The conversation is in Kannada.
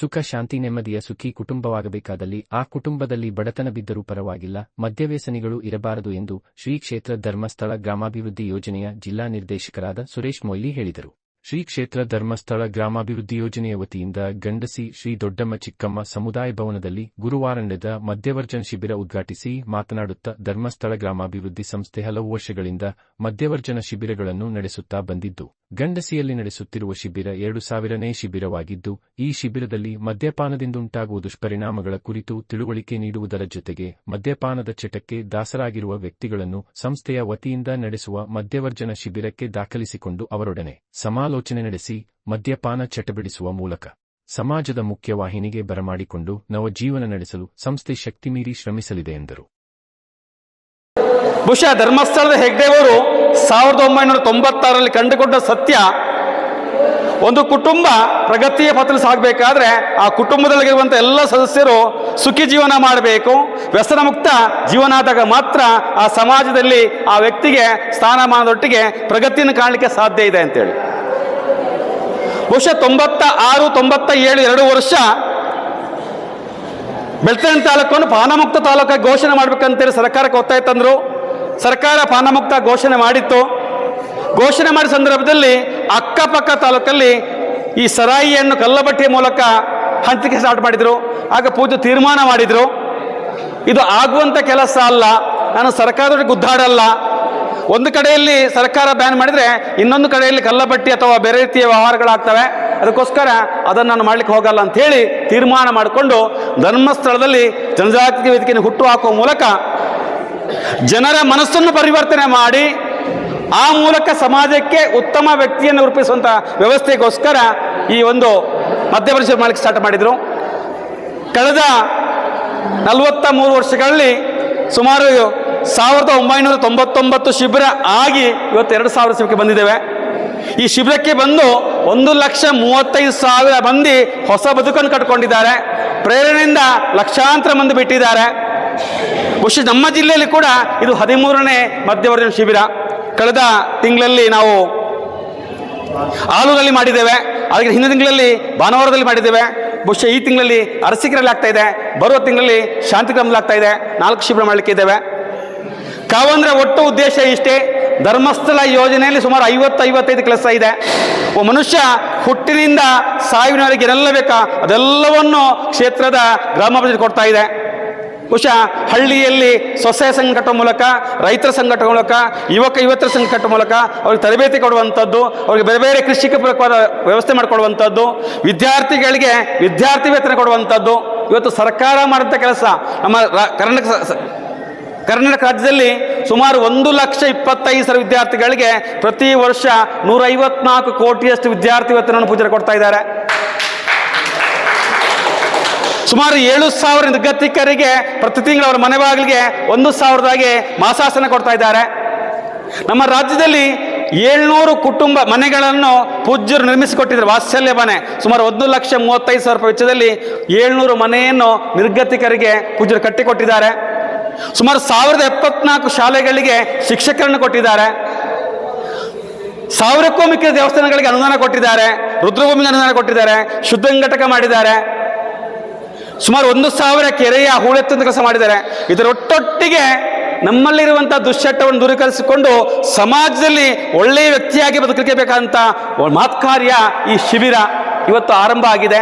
ಸುಖ, ಶಾಂತಿ, ನೆಮ್ಮದಿಯ ಸುಖಿ ಕುಟುಂಬವಾಗಬೇಕಾದಲ್ಲಿ ಆ ಕುಟುಂಬದಲ್ಲಿ ಬಡತನ ಬಿದ್ದರೂ ಪರವಾಗಿಲ್ಲ. ಮದ್ಯವ್ಯಸನಿಗಳು ಇರಬಾರದು ಎಂದು ಶ್ರೀ ಕ್ಷೇತ್ರ ಧರ್ಮಸ್ಥಳ ಗ್ರಾಮಾಭಿವೃದ್ಧಿ ಯೋಜನೆಯ ಜಿಲ್ಲಾ ನಿರ್ದೇಶಕರಾದ ಸುರೇಶ್ ಮೊಯ್ಲಿ ಹೇಳಿದರು. ಶ್ರೀ ಕ್ಷೇತ್ರ ಧರ್ಮಸ್ಥಳ ಗ್ರಾಮಾಭಿವೃದ್ಧಿ ಯೋಜನೆಯ ವತಿಯಿಂದ ಗಂಡಸಿ, ಶ್ರೀ ದೊಡ್ಡಮ್ಮ ಚಿಕ್ಕಮ್ಮ ಸಮುದಾಯ ಭವನದಲ್ಲಿ ಗುರುವಾರ ನಡೆದ ಮದ್ಯವರ್ಜನ್ ಶಿಬಿರ ಉದ್ಘಾಟಿಸಿ ಮಾತನಾಡುತ್ತಾ ಧರ್ಮಸ್ಥಳ ಗ್ರಾಮಾಭಿವೃದ್ಧಿ ಸಂಸ್ಥೆ ಹಲವು ವರ್ಷಗಳಿಂದ ಮದ್ಯವರ್ಜನ ಶಿಬಿರಗಳನ್ನು ನಡೆಸುತ್ತಾ ಬಂದಿದ್ದು ಗಂಡಸಿಯಲ್ಲಿ ನಡೆಸುತ್ತಿರುವ ಶಿಬಿರ ಎರಡು ಸಾವಿರನೇ ಶಿಬಿರವಾಗಿದ್ದು, ಈ ಶಿಬಿರದಲ್ಲಿ ಮದ್ಯಪಾನದಿಂದುಂಟಾಗುವ ದುಷ್ಪರಿಣಾಮಗಳ ಕುರಿತು ತಿಳುವಳಿಕೆ ನೀಡುವುದರ ಜೊತೆಗೆ ಮದ್ಯಪಾನದ ಚಟಕ್ಕೆ ದಾಸರಾಗಿರುವ ವ್ಯಕ್ತಿಗಳನ್ನು ಸಂಸ್ಥೆಯ ವತಿಯಿಂದ ನಡೆಸುವ ಮದ್ಯವರ್ಜನ ಶಿಬಿರಕ್ಕೆ ದಾಖಲಿಸಿಕೊಂಡು ಅವರೊಡನೆ ಸಮಾಲೋಚನೆ ನಡೆಸಿ ಮದ್ಯಪಾನ ಚಟಬಿಡಿಸುವ ಮೂಲಕ ಸಮಾಜದ ಮುಖ್ಯವಾಹಿನಿಗೆ ಬರಮಾಡಿಕೊಂಡು ನವಜೀವನ ನಡೆಸಲು ಸಂಸ್ಥೆ ಶಕ್ತಿಮೀರಿ ಶ್ರಮಿಸಲಿದೆ ಎಂದರು. ಬಹುಶಃ ಧರ್ಮಸ್ಥಳದ ಹೆಗ್ಡೆಯವರು ಸಾವಿರದ ಒಂಬೈನೂರ ತೊಂಬತ್ತಾರರಲ್ಲಿ ಕಂಡುಕೊಂಡ ಸತ್ಯ, ಒಂದು ಕುಟುಂಬ ಪ್ರಗತಿಯ ಪತ್ರ ಸಾಗಬೇಕಾದ್ರೆ ಆ ಕುಟುಂಬದಲ್ಲಿರುವಂಥ ಎಲ್ಲ ಸದಸ್ಯರು ಸುಖಿ ಜೀವನ ಮಾಡಬೇಕು. ವ್ಯಸನ ಮುಕ್ತ ಜೀವನ ಆದಾಗ ಮಾತ್ರ ಆ ಸಮಾಜದಲ್ಲಿ ಆ ವ್ಯಕ್ತಿಗೆ ಸ್ಥಾನಮಾನದೊಟ್ಟಿಗೆ ಪ್ರಗತಿಯನ್ನು ಕಾಣಲಿಕ್ಕೆ ಸಾಧ್ಯ ಇದೆ ಅಂತೇಳಿ. ಬಹುಶಃ ತೊಂಬತ್ತ ಆರು ತೊಂಬತ್ತ ಏಳು ಎರಡು ವರ್ಷ ಬೆಳ್ತಂಗಡಿ ತಾಲೂಕನ್ನು ಪಾನಮುಕ್ತ ತಾಲೂಕಾಗಿ ಘೋಷಣೆ ಮಾಡ್ಬೇಕಂತೇಳಿ ಸರ್ಕಾರಕ್ಕೆ ಒತ್ತಾಯ ತಂದರು. ಸರ್ಕಾರ ಪಾನಮುಕ್ತ ಘೋಷಣೆ ಮಾಡಿತ್ತು. ಘೋಷಣೆ ಮಾಡಿದ ಸಂದರ್ಭದಲ್ಲಿ ಅಕ್ಕಪಕ್ಕ ತಾಲೂಕಲ್ಲಿ ಈ ಸರಾಯಿಯನ್ನು ಕಲ್ಲಬಟ್ಟಿಯ ಮೂಲಕ ಹಂಚಿಕೆ ಸ್ಟಾರ್ಟ್ ಮಾಡಿದರು. ಆಗ ಪೂಜೆ ತೀರ್ಮಾನ ಮಾಡಿದರು. ಇದು ಆಗುವಂಥ ಕೆಲಸ ಅಲ್ಲ. ನಾನು ಸರ್ಕಾರದೊಳಗೆ ಗುದ್ದಾಡಲ್ಲ. ಒಂದು ಕಡೆಯಲ್ಲಿ ಸರ್ಕಾರ ಬ್ಯಾನ್ ಮಾಡಿದರೆ ಇನ್ನೊಂದು ಕಡೆಯಲ್ಲಿ ಕಲ್ಲಬಟ್ಟಿ ಅಥವಾ ಬೇರೆ ರೀತಿಯ ವ್ಯವಹಾರಗಳಾಗ್ತವೆ. ಅದಕ್ಕೋಸ್ಕರ ಅದನ್ನು ನಾನು ಮಾಡಲಿಕ್ಕೆ ಹೋಗಲ್ಲ ಅಂಥೇಳಿ ತೀರ್ಮಾನ ಮಾಡಿಕೊಂಡು ಧರ್ಮಸ್ಥಳದಲ್ಲಿ ಜನಜಾತಿ ವೇದಿಕೆಯನ್ನು ಹುಟ್ಟು ಹಾಕುವ ಮೂಲಕ ಜನರ ಮನಸ್ಸನ್ನು ಪರಿವರ್ತನೆ ಮಾಡಿ ಆ ಮೂಲಕ ಸಮಾಜಕ್ಕೆ ಉತ್ತಮ ವ್ಯಕ್ತಿಯನ್ನು ರೂಪಿಸುವಂಥ ವ್ಯವಸ್ಥೆಗೋಸ್ಕರ ಈ ಒಂದು ಮಧ್ಯಪ್ರದೇಶ ಮಾಡಲಿಕ್ಕೆ ಸ್ಟಾರ್ಟ್ ಮಾಡಿದರು. ಕಳೆದ ನಲವತ್ತ ಮೂರು ವರ್ಷಗಳಲ್ಲಿ ಸುಮಾರು ಸಾವಿರದ ಒಂಬೈನೂರ ತೊಂಬತ್ತೊಂಬತ್ತು ಶಿಬಿರ ಆಗಿ ಇವತ್ತು ಎರಡು ಸಾವಿರ ಶಿಬಿರಕ್ಕೆ ಬಂದಿದ್ದೇವೆ. ಈ ಶಿಬಿರಕ್ಕೆ ಬಂದು ಒಂದು ಲಕ್ಷ ಮೂವತ್ತೈದು ಸಾವಿರ ಮಂದಿ ಹೊಸ ಬದುಕನ್ನು ಕಟ್ಕೊಂಡಿದ್ದಾರೆ. ಪ್ರೇರಣೆಯಿಂದ ಲಕ್ಷಾಂತರ ಮಂದಿ ಬಿಟ್ಟಿದ್ದಾರೆ. ಬಹುಶಃ ನಮ್ಮ ಜಿಲ್ಲೆಯಲ್ಲಿ ಕೂಡ ಇದು ಹದಿಮೂರನೇ ಮಧ್ಯವರ್ಜನ ಶಿಬಿರ. ಕಳೆದ ತಿಂಗಳಲ್ಲಿ ನಾವು ಆಲೂರಲ್ಲಿ ಮಾಡಿದ್ದೇವೆ. ಅದಕ್ಕೆ ಹಿಂದಿನ ತಿಂಗಳಲ್ಲಿ ಭಾನುವಾರದಲ್ಲಿ ಮಾಡಿದ್ದೇವೆ. ಬಹುಶಃ ಈ ತಿಂಗಳಲ್ಲಿ ಅರಸಿಕೆರಲ್ಲಿ ಆಗ್ತಾ ಇದೆ. ಬರುವ ತಿಂಗಳಲ್ಲಿ ಶಾಂತಿಗ್ರಾಮದಲ್ಲಿ ಆಗ್ತಾ ಇದೆ. ನಾಲ್ಕು ಶಿಬಿರ ಮಾಡಲಿಕ್ಕೆ ಇದ್ದೇವೆ. ಕಾವಂದ್ರೆ ಒಟ್ಟು ಉದ್ದೇಶ ಇಷ್ಟೇ, ಧರ್ಮಸ್ಥಳ ಯೋಜನೆಯಲ್ಲಿ ಸುಮಾರು ಐವತ್ತು, ಐವತ್ತೈದು ಕೆಲಸ ಇದೆ. ಒಬ್ಬ ಮನುಷ್ಯ ಹುಟ್ಟಿನಿಂದ ಸಾವಿನವರೆಗೆ ಏನೆಲ್ಲ ಬೇಕಾ? ಅದೆಲ್ಲವನ್ನು ಕ್ಷೇತ್ರದ ಗ್ರಾಮ ಪಂಚಾಯತ್ ಕೊಡ್ತಾ ಇದೆ. ಬಹುಶಃ ಹಳ್ಳಿಯಲ್ಲಿ ಸೊಸೆ ಸಂಘಟ ಮೂಲಕ, ರೈತರ ಸಂಘಟ ಮೂಲಕ, ಯುವಕ ಯುವತರ ಸಂಘಟ ಮೂಲಕ ಅವ್ರಿಗೆ ತರಬೇತಿ ಕೊಡುವಂಥದ್ದು, ಅವ್ರಿಗೆ ಬೇರೆ ಬೇರೆ ಕೃಷಿಕ ವ್ಯವಸ್ಥೆ ಮಾಡಿಕೊಡುವಂಥದ್ದು, ವಿದ್ಯಾರ್ಥಿಗಳಿಗೆ ವಿದ್ಯಾರ್ಥಿ ವೇತನ ಕೊಡುವಂಥದ್ದು. ಇವತ್ತು ಸರ್ಕಾರ ಮಾಡಿದಂಥ ಕೆಲಸ, ನಮ್ಮ ಕರ್ನಾಟಕ ಕರ್ನಾಟಕ ರಾಜ್ಯದಲ್ಲಿ ಸುಮಾರು ಒಂದು ಲಕ್ಷ ಇಪ್ಪತ್ತೈದು ಸಾವಿರ ವಿದ್ಯಾರ್ಥಿಗಳಿಗೆ ಪ್ರತಿ ವರ್ಷ ನೂರೈವತ್ನಾಲ್ಕು ಕೋಟಿಯಷ್ಟು ವಿದ್ಯಾರ್ಥಿ ವೇತನವನ್ನು ಪೂಜೆ ಕೊಡ್ತಾ ಇದ್ದಾರೆ. ಸುಮಾರು ಏಳು ಸಾವಿರ ನಿರ್ಗತಿಕರಿಗೆ ಪ್ರತಿ ತಿಂಗಳು ಅವರ ಮನೆ ಬಾಗಿಲಿಗೆ ಒಂದು ಸಾವಿರದಾಗೆ ಮಾಸಾಸನ ಕೊಡ್ತಾ ಇದ್ದಾರೆ. ನಮ್ಮ ರಾಜ್ಯದಲ್ಲಿ ಏಳ್ನೂರು ಕುಟುಂಬ ಮನೆಗಳನ್ನು ಪೂಜ್ಯರು ನಿರ್ಮಿಸಿಕೊಟ್ಟಿದ್ದಾರೆ. ವಾತ್ಸಲ್ಯ ಮನೆ ಸುಮಾರು ಒಂದು ಲಕ್ಷ ಮೂವತ್ತೈದು ಸಾವಿರ ರೂಪಾಯಿ ವೆಚ್ಚದಲ್ಲಿ ಏಳ್ನೂರು ಮನೆಯನ್ನು ನಿರ್ಗತಿಕರಿಗೆ ಪೂಜ್ಯರು ಕಟ್ಟಿಕೊಟ್ಟಿದ್ದಾರೆ. ಸುಮಾರು ಸಾವಿರದ ಎಪ್ಪತ್ನಾಲ್ಕು ಶಾಲೆಗಳಿಗೆ ಶಿಕ್ಷಕರನ್ನು ಕೊಟ್ಟಿದ್ದಾರೆ. ಸಾವಿರಕ್ಕೂ ಮಿಕ್ಕಿದ ದೇವಸ್ಥಾನಗಳಿಗೆ ಅನುದಾನ ಕೊಟ್ಟಿದ್ದಾರೆ. ರುದ್ರಭೂಮಿಗೆ ಅನುದಾನ ಕೊಟ್ಟಿದ್ದಾರೆ. ಶುದ್ಧಂಘಟಕ ಮಾಡಿದ್ದಾರೆ. ಸುಮಾರು ಒಂದು ಸಾವಿರ ಕೆರೆಯ ಹೂಳೆತ್ತಿನ ಕೆಲಸ ಮಾಡಿದ್ದಾರೆ. ಇದರೊಟ್ಟೊಟ್ಟಿಗೆ ನಮ್ಮಲ್ಲಿರುವಂಥ ದುಶ್ಚಟವನ್ನು ದೂರೀಕರಿಸಿಕೊಂಡು ಸಮಾಜದಲ್ಲಿ ಒಳ್ಳೆಯ ವ್ಯಕ್ತಿಯಾಗಿ ಬದುಕಲಿಕ್ಕೆ ಬೇಕಾದಂಥ ಮಾತ್ಕಾರ್ಯ ಈ ಶಿಬಿರ ಇವತ್ತು ಆರಂಭ ಆಗಿದೆ.